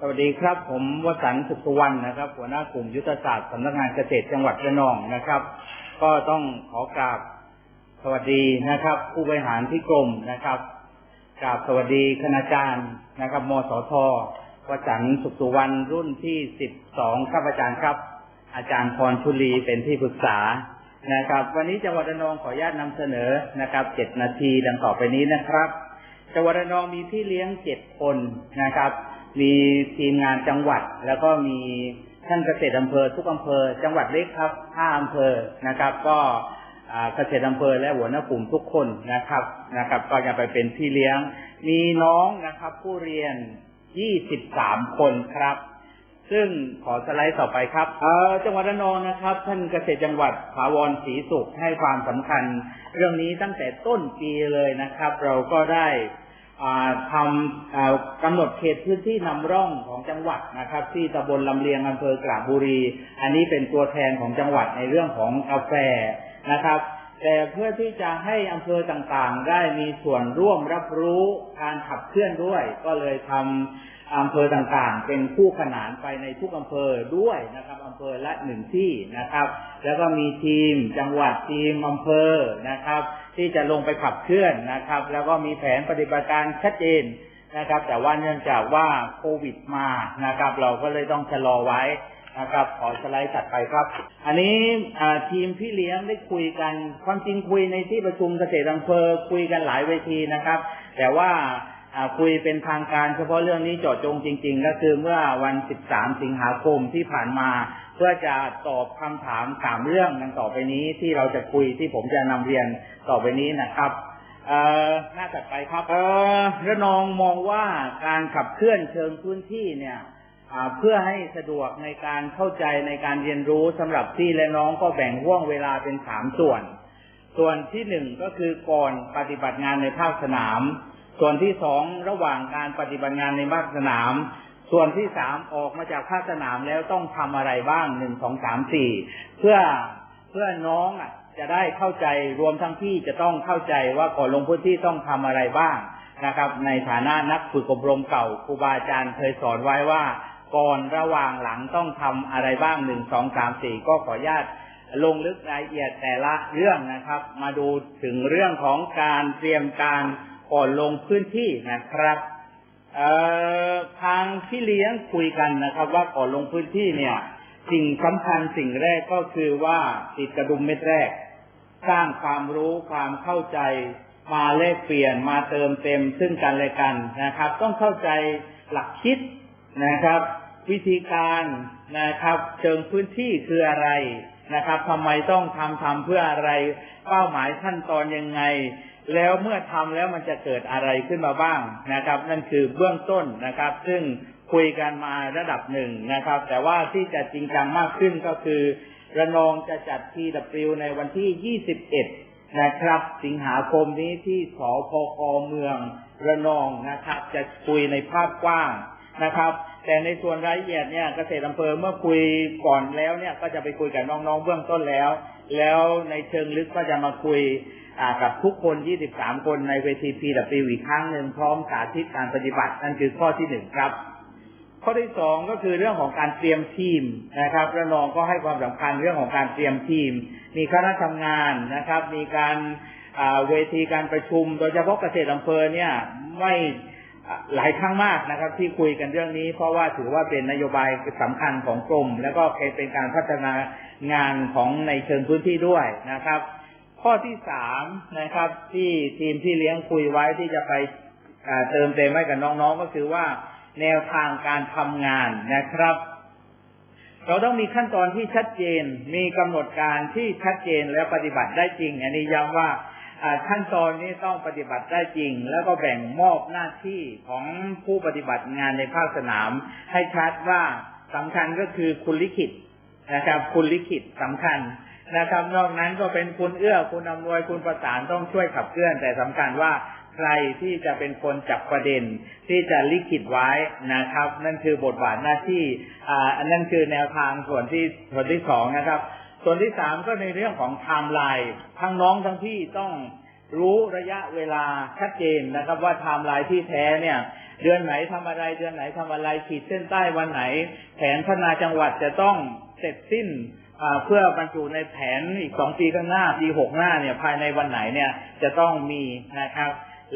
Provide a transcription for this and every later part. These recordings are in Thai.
สวัสดีครับ ผมวสันต์สุขวรรณนะครับ หัวหน้ากลุ่มยุทธศาสตร์สำนักงานเกษตรจังหวัดระนองนะครับ ก็ต้องขอกราบสวัสดีนะครับ ผู้บริหารที่กรมนะครับกราบสวัสดีคณาจารย์นะครับมสทวสันต์สุขสุวรรณรุ่นที่สิบสองครับอาจารย์ครับ อาจารย์พรชุลีเป็นที่ปรึกษานะครับ วันนี้จังหวัดระนองขออนุญาตนำเสนอนะครับเจ็ดนาทีดังต่อไปนี้นะครับจังหวัดระนองมีพี่เลี้ยงเจ็ดคนนะครับ มีทีมงานจังหวัด แล้วก็มีท่านเกษตรอำเภอทุกอำเภอ จังหวัดเล็กครับห้าอำเภอนะครับ ก็เกษตรอำเภอและหัวหน้ากลุ่มทุกคนนะครับนะครับ ก็จะไปเป็นพี่เลี้ยง มีน้องนะครับ ผู้เรียนยี่สิบสามคนครับ ซึ่งขอสไลด์ต่อไปครับเออจังหวัดระนองนะครับ ท่านเกษตรจังหวัดถาวรศรีสุขให้ความสำคัญ เรื่องนี้ตั้งแต่ต้นปีเลยนะครับ เราก็ได้ ทำกำหนดเขตพื้นที่นำร่องของจังหวัดนะครับ ที่ตำบลลำเลียงอำเภอกระบุรี อันนี้เป็นตัวแทนของจังหวัดในเรื่องของกาแฟนะครับ แต่เพื่อที่จะให้อำเภอต่างๆ ได้มีส่วนร่วมรับรู้การขับเคลื่อนด้วย ก็เลยทำอำเภอต่างๆ เป็นคู่ขนานไปในทุกอำเภอด้วยนะครับอำเภอละหนึ่งที่นะครับ แล้วก็มีทีมจังหวัดทีมอำเภอนะครับ ที่จะลงไปขับเคลื่อนนะครับ แล้วก็มีแผนปฏิบัติการชัดเจนนะครับ แต่ว่าเนื่องจากว่าโควิดมานะครับ เราก็เลยต้องชะลอไว้นะครับขอสไลด์ถัดไปครับ อันนี้ทีมพี่เลี้ยงได้คุยกันความจริงคุยในที่ประชุมเกษตรอำเภอคุยกันหลายเวทีนะครับ แต่ว่า คุยเป็นทางการเฉพาะเรื่องนี้เจาะจงจริง ๆ ก็คือเมื่อวัน 13 สิงหาคมที่ผ่านมา เพื่อจะตอบคำถามสามเรื่องดังต่อไปนี้ที่เราจะคุยที่ผมจะนำเรียนต่อไปนี้นะครับเอ่อหน้าถัดไปครับ เออระนองมองว่าการขับเคลื่อนเชิงพื้นที่เนี่ยเพื่อให้สะดวกในการเข้าใจในการเรียนรู้สำหรับพี่และน้องก็แบ่งห่วงเวลาเป็นสามส่วน ส่วนที่หนึ่งก็คือก่อนปฏิบัติงานในภาคสนาม ส่วนที่สองระหว่างการปฏิบัติงานในภาคสนาม ส่วนที่สามออกมาจากภาคสนามแล้วต้องทำอะไรบ้างหนึ่งสองสามสี่เพื่อเพื่อน้องอะจะได้เข้าใจรวมทั้งพี่จะต้องเข้าใจว่าก่อนลงพื้นที่ต้องทำอะไรบ้างนะครับ ในฐานะนักฝึกอบรมเก่าครูบาอาจารย์เคยสอนไว้ว่า ก่อนระหว่างหลังต้องทำอะไรบ้างหนึ่งสองสามสี่ก็ขออนุญาตลงลึกรายละเอียดแต่ละเรื่องนะครับ มาดูถึงเรื่องของการเตรียมการ ก่อนลงพื้นที่นะครับทางพี่เลี้ยงคุยกันนะครับ ว่าก่อนลงพื้นที่เนี่ย สิ่งสำคัญสิ่งแรกก็คือว่าติดกระดุมเม็ดแรก สร้างความรู้ความเข้าใจมาแลกเปลี่ยนมาเติมเต็มซึ่งกันและกันนะครับ ต้องเข้าใจหลักคิดนะครับ วิธีการนะครับเชิงพื้นที่คืออะไร นะครับทำไมต้องทำทำเพื่ออะไรเป้าหมายขั้นตอนยังไง แล้วเมื่อทำแล้วมันจะเกิดอะไรขึ้นมาบ้างนะครับ นั่นคือเบื้องต้นนะครับ ซึ่งคุยกันมาระดับหนึ่งนะครับ แต่ว่าที่จะจริงจังมากขึ้นก็คือ ระนองจะจัด TW ในวันที่ 21 นะครับ สิงหาคมนี้ที่สพคเมืองระนองนะครับ จะคุยในภาพกว้างนะครับ แต่ในส่วนรายละเอียดเนี่ยเกษตรอำเภอเมื่อคุยก่อนแล้วเนี่ยก็จะไปคุยกับน้องๆเบื้องต้นแล้ว แล้วในเชิงลึกก็จะมาคุยอ่ากับทุกคน 23 คนในเวที PW อีกครั้งหนึ่งพร้อมสาธิตการปฏิบัตินั่นคือข้อที่หนึ่งครับ ข้อที่สองก็คือเรื่องของการเตรียมทีมนะครับระนองก็ให้ความสำคัญเรื่องของการเตรียมทีม มีคณะทำงานนะครับ มีการอ่าเวทีการประชุม โดยเฉพาะเกษตรอำเภอเนี่ยไม่ หลายครั้งมากนะครับ ที่คุยกันเรื่องนี้ เพราะว่าถือว่าเป็นนโยบายสำคัญของกรม แล้วก็เป็นการพัฒนางานของในเชิงพื้นที่ด้วยนะครับ ข้อที่สามนะครับ ที่ทีมที่เลี้ยงคุยไว้ที่จะไปเติมเต็มให้กับน้องๆก็คือว่า แนวทางการทำงานนะครับ เราต้องมีขั้นตอนที่ชัดเจน มีกำหนดการที่ชัดเจนและปฏิบัติได้จริง อันนี้ย้ำว่า ขั้นตอนนี้ต้องปฏิบัติได้จริง แล้วก็แบ่งมอบหน้าที่ของผู้ปฏิบัติงานในภาคสนาม ให้ชัดว่าสำคัญก็คือคุณลิขิตนะครับ คุณลิขิตสำคัญนะครับ นอกนั้นก็เป็นคุณเอื้อคุณอำนวยคุณประสานต้องช่วยขับเคลื่อน แต่สำคัญว่าใครที่จะเป็นคนจับประเด็น ที่จะลิขิตไว้นะครับ นั่นคือบทบาทหน้าที่อ่าอันนั้นคือแนวทางส่วนที่ส่วนที่สองนะครับ ส่วนที่สามก็ในเรื่องของไทม์ไลน์ทั้งน้องทั้งพี่ต้องรู้ระยะเวลาชัดเจนนะครับ ว่าไทม์ไลน์ที่แท้เนี่ย เดือนไหนทำอะไร เดือนไหนทำอะไรขีดเส้นใต้วันไหน แผนพัฒนาจังหวัดจะต้องเสร็จสิ้นเพื่อบรรจุในแผนอีกสองปีข้างหน้าปีหกหน้าเนี่ยภายในวันไหนเนี่ยจะต้องมีนะครับ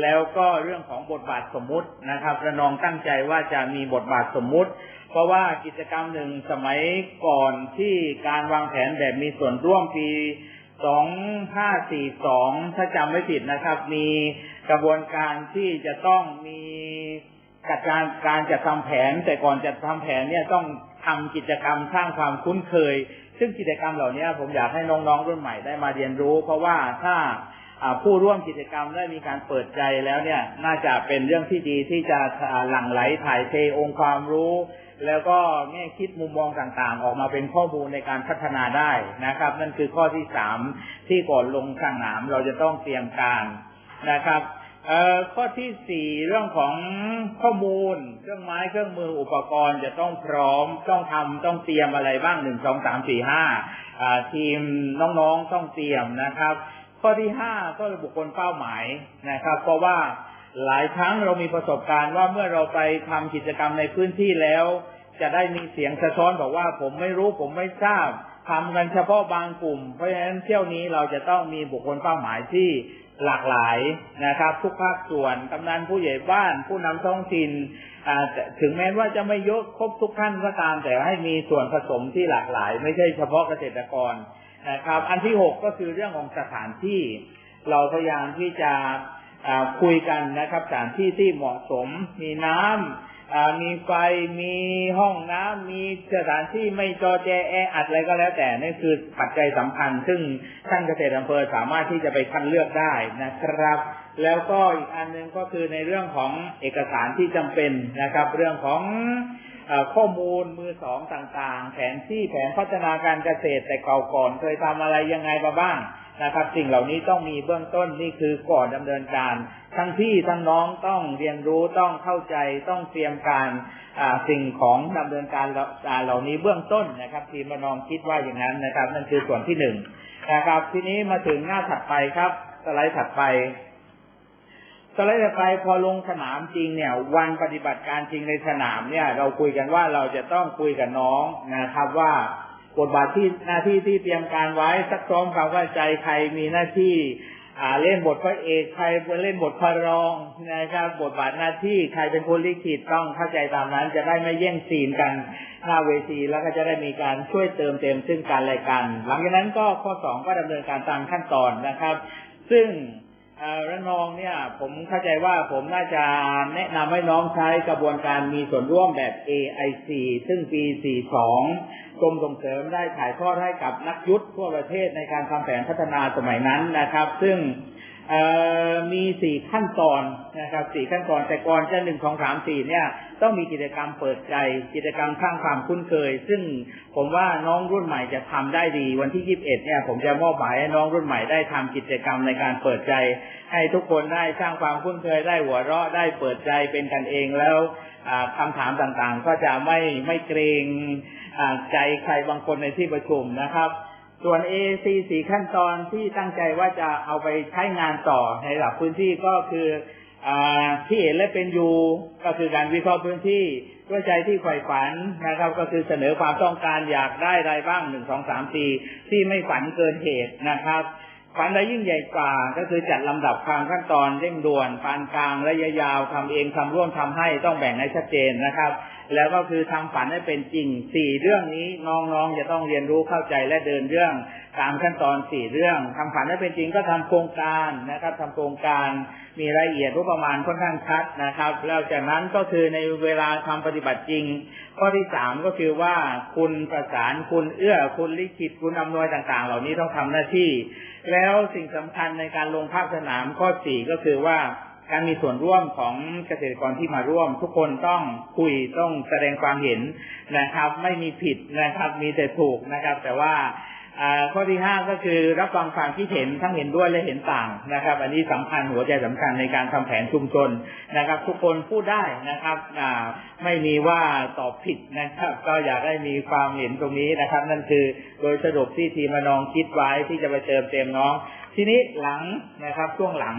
แล้วก็เรื่องของบทบาทสมมุตินะครับระนองตั้งใจว่าจะมีบทบาทสมมุติ เพราะว่ากิจกรรมหนึ่งสมัยก่อนที่การวางแผนแบบมีส่วนร่วมปีสองห้าสี่สองถ้าจำไม่ผิดนะครับ มีกระบวนการที่จะต้องมีกัดการการจะทำแผน แต่ก่อนจะทำแผนเนี่ยต้องทำกิจกรรมสร้างความคุ้นเคย ซึ่งกิจกรรมเหล่านี้ผมอยากให้น้องๆรุ่นใหม่ได้มาเรียนรู้ เพราะว่าถ้าผู้ร่วมกิจกรรมได้มีการเปิดใจแล้วเนี่ย น่าจะเป็นเรื่องที่ดีที่จะหลั่งไหลถ่ายเทองค์ความรู้ แล้วก็แง่คิดมุมมองต่างๆ ออกมาเป็นข้อมูลในการพัฒนาได้นะครับ นั่นคือข้อที่สามที่ก่อนลงสนามเราจะต้องเตรียมการนะครับข้อที่สี่เรื่องของข้อมูล เครื่องไม้เครื่องมืออุปกรณ์จะต้องพร้อมต้องทำต้องเตรียมอะไรบ้างหนึ่งสองสามสี่ห้าทีมน้องๆต้องเตรียมนะครับ ข้อที่ห้าก็บุคคลเป้าหมายนะครับ เพราะว่า หลายครั้งเรามีประสบการณ์ว่าเมื่อเราไปทำกิจกรรมในพื้นที่แล้ว จะได้มีเสียงสะท้อนบอกว่าผมไม่รู้ผมไม่ทราบทำกันเฉพาะบางกลุ่ม เพราะฉะนั้นเที่ยวนี้เราจะต้องมีบุคคลเป้าหมายที่หลากหลายนะครับ ทุกภาคส่วนกำนันผู้ใหญ่บ้าน ผู้นำท้องถิ่นถึงแม้ว่าจะไม่ยกครบทุกท่านก็ตาม แต่ให้มีส่วนผสมที่หลากหลาย ไม่ใช่เฉพาะเกษตรกรนะครับ อันที่หกก็คือเรื่องของสถานที่ เราพยายามที่จะ คุยกันนะครับสถานที่ที่เหมาะสม มีน้ำมีไฟมีห้องน้ำมีสถานที่ไม่จอแจแออัดอะไรก็แล้วแต่นี่นคือปัจจัยสำคัญ ซึ่งท่านเกษตรอำเภอสามารถที่จะไปคัดเลือกได้นะครับ แล้วก็อีกอันหนึ่งก็คือในเรื่องของเอกสารที่จำเป็นนะครับ เรื่องของข้อมูลมือสองต่างๆ แผนที่แผนพัฒนาการเกษตรแต่เก่าก่อนเคยทำอะไรยังไงมาบ้าง นะครับ สิ่งเหล่านี้ต้องมีเบื้องต้นนี่คือก่อนดำเนินการ ทั้งพี่ทั้งน้องต้องเรียนรู้ต้องเข้าใจต้องเตรียมการสิ่งของดำเนินการเหล่านี้เบื้องต้นนะครับ ทีมนองคิดว่าอย่างนั้นนะครับ นั่นคือส่วนที่หนึ่งนะครับ ทีนี้มาถึงหน้าถัดไปครับสไลด์ถัดไปสไลด์ถัดไปพอลงสนามจริงเนี่ย วันปฏิบัติการจริงในสนามเนี่ย เราคุยกันว่าเราจะต้องคุยกับน้องนะครับว่า บทบาทที่หน้าที่ที่เตรียมการไว้ซักซ้อมความเข้าใจใครมีหน้าที่อ่าเล่นบทพระเอกใครเล่นบทพระรองนะครับบทบาทหน้าที่ใครเป็นคนลิขิตต้องเข้าใจตามนั้น จะได้ไม่แย่งซีนกันหน้าเวทีแล้วก็จะได้มีการช่วยเติมเต็มซึ่งกันและกัน หลังจากนั้นก็ข้อสองก็ดำเนินการตามขั้นตอนนะครับ ซึ่ง ระนองเนี่ย ผมเข้าใจว่าผมน่าจะแนะนำให้น้องใช้กระบวนการมีส่วนร่วมแบบ AIC ซึ่งปี 42 กรมส่งเสริมได้ถ่ายทอดให้กับนักยุทธทั่วประเทศในการทำแผนพัฒนาสมัยนั้นนะครับ ซึ่ง มีสี่ขั้นตอนนะครับสี่ขั้นตอนแต่ก่อนจะหนึ่งสองสามสี่เนี่ย ต้องมีกิจกรรมเปิดใจกิจกรรมสร้างความคุ้นเคย ซึ่งผมว่าน้องรุ่นใหม่จะทำได้ดี วันที่ยี่สิบเอ็ดเนี่ย ผมจะมอบหมายให้น้องรุ่นใหม่ได้ทำกิจกรรมในการเปิดใจ ให้ทุกคนได้สร้างความคุ้นเคยได้หัวเราะได้เปิดใจเป็นกันเองแล้วคำถามต่างๆ ก็จะไม่ไม่เกรงใจใครบางคนในที่ประชุมนะครับ ส่วน AAC สี่ขั้นตอนที่ตั้งใจว่าจะเอาไปใช้งานต่อในระดับพื้นที่ก็คืออที่เห็นและเป็นอยู่ก็คือการวิเคราะห์พื้นที่ด้วยใจที่ใฝ่ฝันนะครับ ก็คือเสนอความต้องการอยากได้อะไรบ้างหนึ่งสองสามสี่ที่ไม่ฝันเกินเหตุนะครับ ฝันใดยิ่งใหญ่กว่าก็คือจัดลำดับความขั้นตอนเร่งด่วนปานกลางระยะยาวทำเองทำร่วมทำให้ต้องแบ่งให้ชัดเจนนะครับ แล้วก็คือทำฝันให้เป็นจริงสี่เรื่องนี้น้องๆจะต้องเรียนรู้เข้าใจและเดินเรื่องตามขั้นตอนสี่เรื่องทำฝันให้เป็นจริงก็ทำโครงการนะครับทำโครงการมีรายละเอียดรูปประมาณค่อนข้างชัดนะครับ แล้วจากนั้นก็คือในเวลาทำปฏิบัติจริง ข้อที่สามก็คือว่าคุณประสานคุณเอื้อคุณลิขิตคุณอำนวยต่าง ๆ เหล่านี้ต้องทำหน้าที่ แล้วสิ่งสำคัญในการลงภาคสนามข้อสี่ก็คือว่าการมีส่วนร่วมของเกษตรกรที่มาร่วม ทุกคนต้องคุยต้องแสดงความเห็นนะครับ ไม่มีผิดนะครับ มีแต่ถูกนะครับ แต่ว่า ข้อที่ห้าก็คือรับฟังความคิดเห็นทั้งเห็นด้วยและเห็นต่างนะครับ อันนี้สำคัญหัวใจสำคัญในการทำแผนชุมชนนะครับ ทุกคนพูดได้นะครับไม่มีว่าตอบผิดนะครับ ก็อยากให้มีความเห็นตรงนี้นะครับ นั่นคือโดยสรุปที่ทีมานองคิดไว้ที่จะไปเติมเต็มน้อง ทีนี้หลังนะครับช่วงหลัง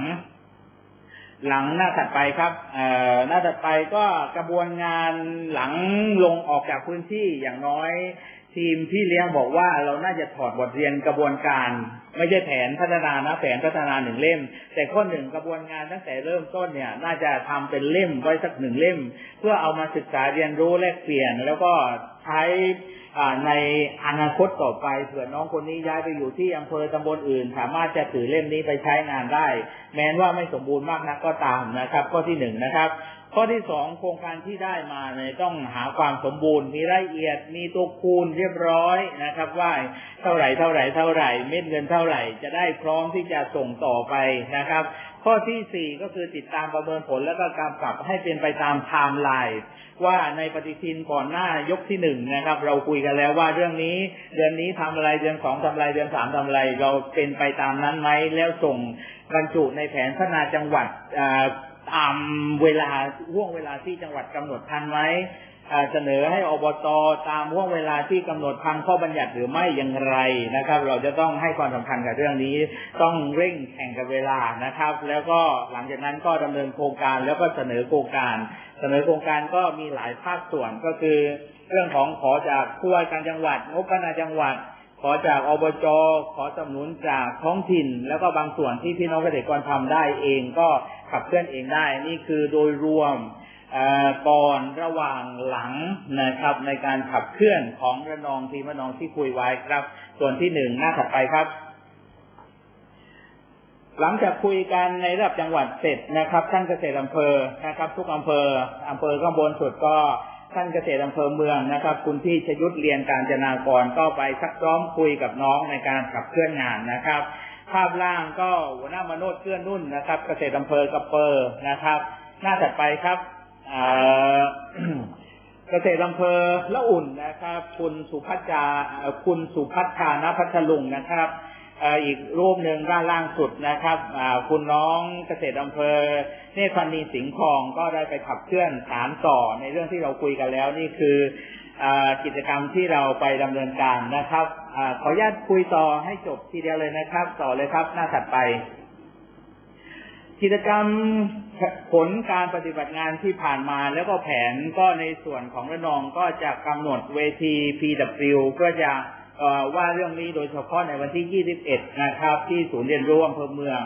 หลังหน้าถัดไปครับเอ่อหน้าถัดไปก็กระบวนงานหลังลงออกจากพื้นที่อย่างน้อย ทีมพี่เลี้ยงบอกว่าเราน่าจะถอดบทเรียนกระบวนการ ไม่ใช่แผนพัฒนานะแผนพัฒนาหนึ่งเล่ม แต่ข้อหนึ่งกระบวนงานตั้งแต่เริ่มต้นเนี่ย น่าจะทำเป็นเล่มไว้สักหนึ่งเล่ม เพื่อเอามาศึกษาเรียนรู้แลกเปลี่ยน แล้วก็ใช้ในอนาคตต่อไปเผื่อน้องคนนี้ย้ายไปอยู่ที่อำเภอตำบลอื่น สามารถจะถือเล่มนี้ไปใช้งานได้ แม้ว่าไม่สมบูรณ์มากนักก็ตามนะครับ ข้อที่หนึ่งนะครับ ข้อที่สองโครงการที่ได้มาเนี่ยต้องหาความสมบูรณ์ มีรายละเอียด มีตัวคูณเรียบร้อยนะครับ ว่าเท่าไหร่เท่าไหร่เท่าไหร่เม็ดเงินเท่าไหร่จะได้พร้อมที่จะส่งต่อไปนะครับ ข้อที่สี่ก็คือติดตามประเมินผลแล้วก็กำกับให้เป็นไปตามไทม์ไลน์ว่าในปฏิทินก่อนหน้ายกที่หนึ่งนะครับ เราคุยกันแล้วว่าเรื่องนี้เดือนนี้ทำอะไรเดือนสองทำอะไรเดือนสามทำอะไร เราเป็นไปตามนั้นไหมแล้วส่งบรรจุในแผนพัฒนาจังหวัดอ่า ตามเวลาห่วงเวลาที่จังหวัดกำหนดทันไหมอ่าเสนอให้อบตตามห่วงเวลาที่กำหนดทางข้อบัญญัติหรือไม่อย่างไรนะครับ เราจะต้องให้ความสำคัญกับเรื่องนี้ ต้องเร่งแข่งกับเวลานะครับ แล้วก็หลังจากนั้นก็ดำเนินโครงการแล้วก็เสนอโครงการ เสนอโครงการก็มีหลายภาคส่วนก็คือ เรื่องของขอจากผู้ว่าการจังหวัดงบพัฒนาจังหวัด อจากอบจขอสนับสนุนจากท้องถิ่น แล้วก็บางส่วนที่พี่น้องเกษตรกรทำได้เองก็ขับเคลื่อนเองได้ นี่คือโดยรวมก่อนระหว่างหลังนะครับ ในการขับเคลื่อนของระนองทีมระนองที่คุยไว้ครับ ส่วนที่หนึ่งหน้าถัดไปครับ หลังจากคุยกันในระดับจังหวัดเสร็จนะครับท่านเกษตรอำเภอนะครับ ทุกอำเภออำเภอข้างบนสุดก็ ท่านเกษตรอำเภอเมืองนะครับ คุณพี่ชยุทธเรียนการจนากรก็ไปซักซ้อมคุยกับน้องในการขับเคลื่อนงานนะครับ ภาพล่างก็หัวหน้ามโนดเกื้อนุ่นนะครับ เกษตรอำเภอกระเปอร์นะครับ หน้าถัดไปครับเกษตรอำเภอละอุ่นนะครับ คุณสุพัชจาคุณสุพัชชานพัทลุงนะครับ อีกรูปหนึ่งด้านล่างสุดนะครับคุณน้องเกษตรอำเภอเนธพันนีสิงห์ทองก็ได้ไปขับเคลื่อนสารต่อในเรื่องที่เราคุยกันแล้ว นี่คือกิจกรรมที่เราไปดำเนินการนะครับอขออนุญาตคุยต่อให้จบทีเดียวเลยนะครับ ต่อเลยครับหน้าถัดไป กิจกรรมผลการปฏิบัติงานที่ผ่านมาแล้วก็แผนก็ในส่วนของระนองก็จะกำหนดเวที PW เพื่อจะ ว่าเรื่องนี้โดยเฉพาะในวันที่ 21 นะครับ ที่ศูนย์เรียนรู้อำเภอเมือง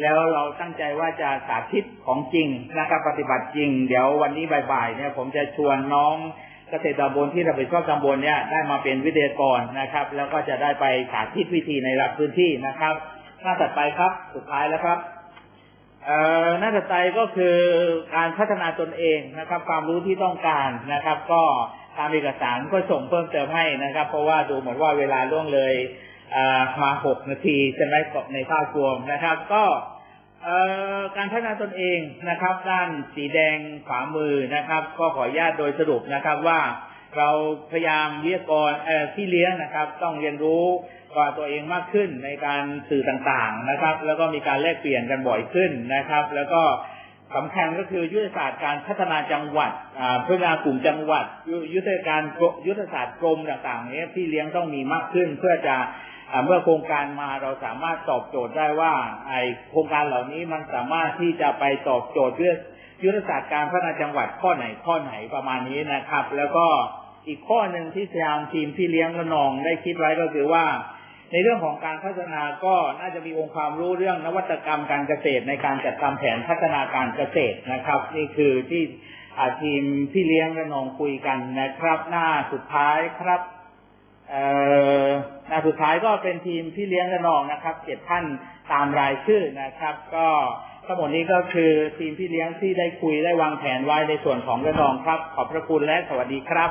แล้วเราตั้งใจว่าจะสาธิตของจริงนะครับปฏิบัติจริง เดี๋ยววันนี้บ่ายๆเนี่ยผมจะชวนน้องเกษตรตำบลที่รับผิดชอบตำบลเนี่ยได้มาเป็นวิทยากรนะครับ แล้วก็จะได้ไปสาธิตวิธีในระดับพื้นที่นะครับหน้าถัดไปครับสุดท้ายแล้วครับเอ่อหน้าถัดไปก็คือการพัฒนาตนเองนะครับ ความรู้ที่ต้องการนะครับ ก็ ตามเอกสารก็ส่งเพิ่มเติมให้นะครับ เพราะว่าดูเหมือนว่าเวลาล่วงเลยมาหกนาทีใช่ไหมกับในภาพรวมนะครับ ก็การพัฒนาตนเองนะครับ ด้านสีแดงขวามือนะครับ ก็ขออนุญาตโดยสรุปนะครับว่าเราพยายามเรียกกรอที่เลี้ยงนะครับ ต้องเรียนรู้ว่าตัวเองมากขึ้นในการสื่อต่างๆนะครับ แล้วก็มีการแลกเปลี่ยนกันบ่อยขึ้นนะครับ แล้วก็ สำคัญก็คือยุทธศาสตร์การพัฒนาจังหวัดพัฒนากลุ่มจังหวัด ยุทธการยุทธศาสตร์กรมต่างๆนี้ที่เลี้ยงต้องมีมากขึ้น เพื่อจะเมื่อโครงการมาเราสามารถตอบโจทย์ได้ว่า ไอโครงการเหล่านี้มันสามารถที่จะไปตอบโจทย์เรื่องยุทธศาสตร์การพัฒนาจังหวัดข้อไหนข้อไหนประมาณนี้นะครับ แล้วก็อีกข้อหนึ่งที่ทางทีมที่เลี้ยงระนองได้คิดไว้ก็คือว่า ในเรื่องของการพัฒนาก็น่าจะมีองค์ความรู้เรื่องนวัตกรรมการเกษตรในการจัดทำแผนพัฒนาการเกษตรนะครับ นี่คือที่อาทีมที่เลี้ยงระนองคุยกันนะครับ หน้าสุดท้ายครับหน้าสุดท้ายก็เป็นทีมที่เลี้ยงระนองนะครับเจ็ดท่านตามรายชื่อนะครับ ก็ทั้งหมดนี้ก็คือทีมที่เลี้ยงที่ได้คุยได้วางแผนไว้ในส่วนของระนองครับ ขอบพระคุณและสวัสดีครับ